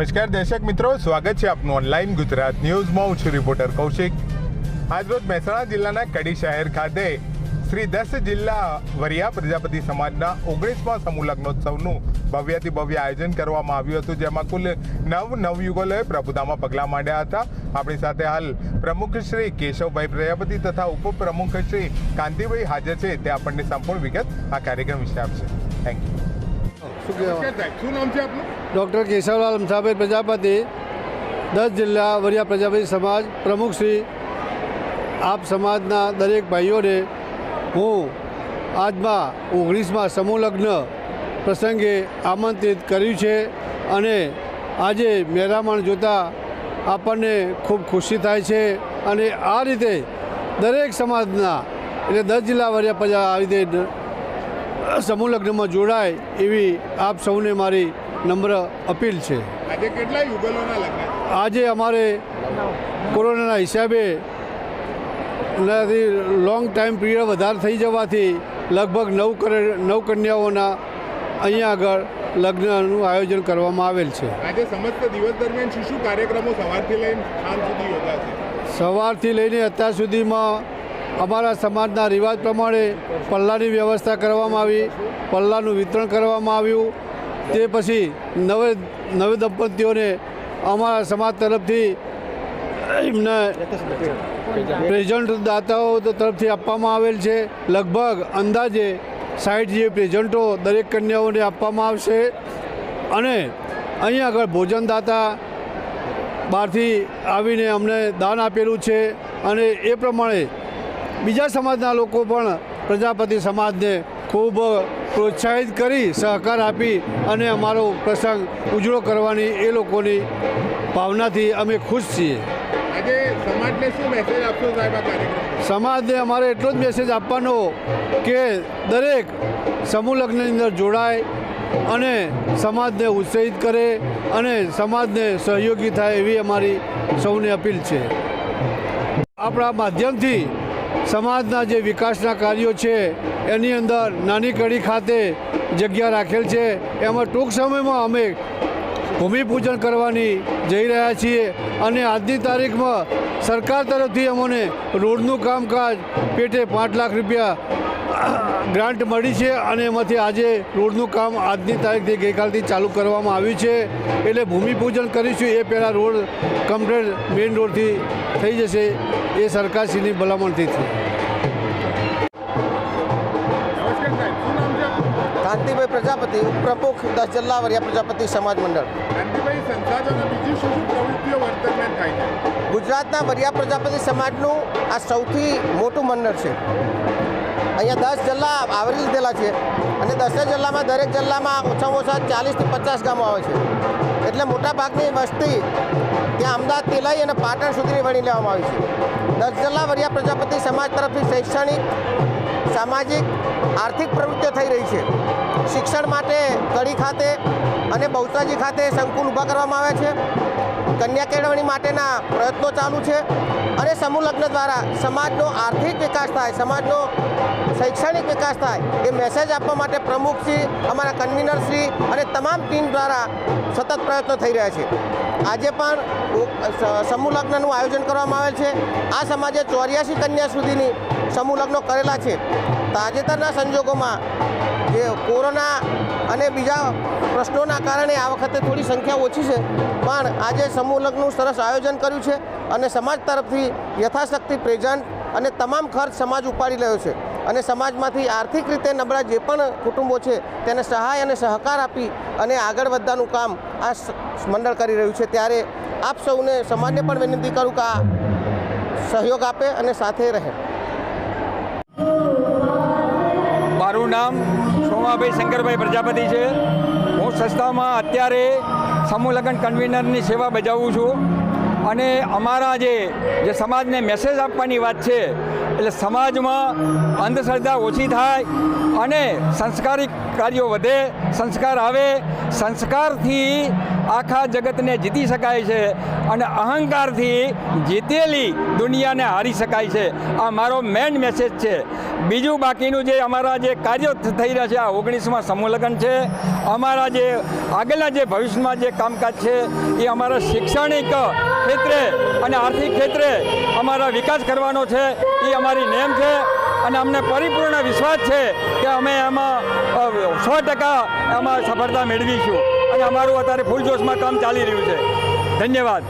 નમસ્કાર, દર્શક મિત્રો, સ્વાગત છે આપનું ઓનલાઈન ગુજરાત ન્યૂઝમાં હું છું રિપોર્ટર કૌશિક. આજરોજ મહેસાણા જિલ્લાના કડી શહેર ખાતે શ્રી દસ જિલ્લા વરિયા પ્રજાપતિ સમાજના ઓગણીસમાં સમૂહ લગ્નોત્સવનું ભવ્યથી ભવ્ય આયોજન કરવામાં આવ્યું હતું, જેમાં કુલ નવ નવયુગલોએ પ્રભુતામાં પગલાં માંડ્યા હતા. આપણી સાથે હાલ પ્રમુખ શ્રી કેશવભાઈ પ્રજાપતિ તથા ઉપપ્રમુખ શ્રી કાંતિભાઈ હાજર છે. તે આપણને સંપૂર્ણ વિગત આ કાર્યક્રમ વિશે આપશે. થેન્ક યુ શું નામ છે આપનું? ડૉક્ટર કેશવલાલ અમસાભાઈ પ્રજાપતિ દસ જિલ્લા વરિયા પ્રજાપતિ સમાજ પ્રમુખ શ્રી આપ સમાજના દરેક ભાઈઓને હું આજમાં ઓગણીસમાં સમૂહ લગ્ન પ્રસંગે આમંત્રિત કર્યું છે અને આજે મેરામણ જોતાં આપણને ખૂબ ખુશી થાય છે અને આ રીતે દરેક સમાજના એટલે દસ જિલ્લા વરિયા પ્રજા આવી રીતે સમૂહ લગ્નમાં જોડાય એવી આપ સૌને મારી નમ્ર અપીલ છે. આજે કેટલા યુગલોના લગ્ન? આજે અમારે કોરોનાના હિસાબે લોંગ ટાઈમ પીરિયડ વધારે થઈ જવાથી લગભગ નવ નવ કન્યાઓના અહીંયા આગળ લગ્નનું આયોજન કરવામાં આવેલ છે. આજે સમસ્ત દિવસ દરમિયાન શું શું કાર્યક્રમો સવારથી લઈને સાંજ સુધી યોજાશે? સવારથી લઈને અત્યાર સુધીમાં અમારા સમાજના રિવાજ પ્રમાણે પલ્લાની વ્યવસ્થા કરવામાં આવી, પલ્લાનું વિતરણ કરવામાં આવ્યું. તે પછી નવે નવે દંપતીઓને અમારા સમાજ તરફથી એમને પ્રેઝન્ટ દાતાઓ તરફથી આપવામાં આવેલ છે. લગભગ અંદાજે સાઠ જે પ્રેઝન્ટો દરેક કન્યાઓને આપવામાં આવશે. અને અહીં આગળ ભોજનદાતા બહારથી આવીને અમને દાન આપેલું છે. અને એ પ્રમાણે બીજા સમાજના લોકો પણ પ્રજાપતિ સમાજને ખૂબ પ્રોત્સાહિત કરી સહકાર આપી અને અમારો પ્રસંગ ઉજળો કરવાની એ લોકોની ભાવનાથી અમે ખુશ છીએ. સમાજને અમારે એટલો જ મેસેજ આપવાનો કે દરેક સમૂહ લગ્નની અંદર જોડાય અને સમાજને ઉત્સાહિત કરે અને સમાજને સહયોગી થાય એવી અમારી સૌને અપીલ છે. આપણા માધ્યમથી સમાજના જે વિકાસના કાર્યો છે, એની અંદર નાની કડી ખાતે જગ્યા રાખેલ છે. એમાં ટૂંક સમયમાં અમે ભૂમિપૂજન કરવાની જઈ રહ્યા છીએ અને આજની તારીખમાં સરકાર તરફથી અમને રોડનું કામકાજ પેટે પાંચ લાખ રૂપિયા ગ્રાન્ટ મળી છે અને એમાંથી આજે રોડનું કામ આજની તારીખથી ગઈકાલથી ચાલુ કરવામાં આવ્યું છે એટલે ભૂમિપૂજન કરીશું એ પહેલાં રોડ કમ્પ્લેટ મેઇન રોડથી થઈ જશે એ સરકારશ્રીની ભલામણથી. કાંતિભાઈ પ્રજાપતિ ઉપપ્રમુખ દસ જલ્લાવરિયા પ્રજાપતિ સમાજ મંડળ. ગુજરાતના વરિયા પ્રજાપતિ સમાજનું આ સૌથી મોટું મંડળ છે. અહીંયા દસ જિલ્લા આવરી લીધેલા છે. અને દસે જિલ્લામાં દરેક જિલ્લામાં ઓછામાં ઓછા ચાલીસથી પચાસ ગામો આવે છે. એટલે મોટાભાગની વસ્તી ત્યાં અમદાવાદ લઈ અને પાટણ સુધીની વણી લેવામાં આવી છે. દસ જિલ્લા વરિયા પ્રજાપતિ સમાજ તરફથી શૈક્ષણિક, સામાજિક, આર્થિક પ્રવૃત્તિઓ થઈ રહી છે. શિક્ષણ માટે કડી ખાતે અને બહુચરાજી ખાતે સંકુલ ઊભા કરવામાં આવ્યા છે. કન્યા કેળવણી માટેના પ્રયત્નો ચાલુ છે. અને સમૂહ લગ્ન દ્વારા સમાજનો આર્થિક વિકાસ થાય, સમાજનો શૈક્ષણિક વિકાસ થાય એ મેસેજ આપવા માટે પ્રમુખ શ્રી, અમારા કન્વીનરશ્રી અને તમામ ટીમ દ્વારા સતત પ્રયત્નો થઈ રહ્યા છે. આજે પણ સમૂહ લગ્નનું આયોજન કરવામાં આવેલ છે. આ સમાજે ચોર્યાસી કન્યા સુધીની સમૂહ લગ્નો કરેલા છે. તાજેતરના સંજોગોમાં જે કોરોના અને બીજા પ્રશ્નોના કારણે આ વખતે થોડી સંખ્યા ઓછી છે, પણ આજે સમૂહ લગ્નનું સરસ આયોજન કર્યું છે અને સમાજ તરફથી યથાશક્તિ પ્રેઝન્ટ અને તમામ ખર્ચ સમાજ ઉપાડી રહ્યો છે. અને સમાજમાંથી આર્થિક રીતે નબળા જે પણ કુટુંબો છે, તેને સહાય અને સહકાર આપી અને આગળ વધવાનું કામ આ મંડળ કરી રહ્યું છે. ત્યારે આપ સૌને સમાજને પણ વિનંતી કરું કે આ સહયોગ આપે અને સાથે રહે. મારું નામ સોમાભાઈ શંકરભાઈ પ્રજાપતિ છે. હું સંસ્થામાં અત્યારે સમૂહ લગ્ન કન્વીનરની સેવા બજાવું છું. અને અમારા જે જે સમાજને મેસેજ આપવાની વાત છે, એટલે સમાજમાં અંધશ્રદ્ધા ઓછી થાય અને સંસ્કારી કાર્યો વધે, સંસ્કાર આવે, સંસ્કારથી આખા જગતને જીતી શકાય છે અને અહંકારથી જીતેલી દુનિયાને હારી શકાય છે. આ મારો મેઇન મેસેજ છે. બીજું બાકીનું જે અમારા જે કાર્યો થઈ રહ્યા છે, આ ઓગણીસમાં સમૂહલગ્ન છે, અમારા જે આગળના જે ભવિષ્યમાં જે કામકાજ છે, એ અમારા શૈક્ષણિક ક્ષેત્રે અને આર્થિક ક્ષેત્રે અમારા વિકાસ કરવાનો છે, એ અમારી નેમ છે અને અમને પરિપૂર્ણ વિશ્વાસ છે કે અમે એમાં સો ટકા એમાં સફળતા મેળવીશું. અને અમારું અત્યારે ફૂલજોશમાં કામ ચાલી રહ્યું છે. ધન્યવાદ.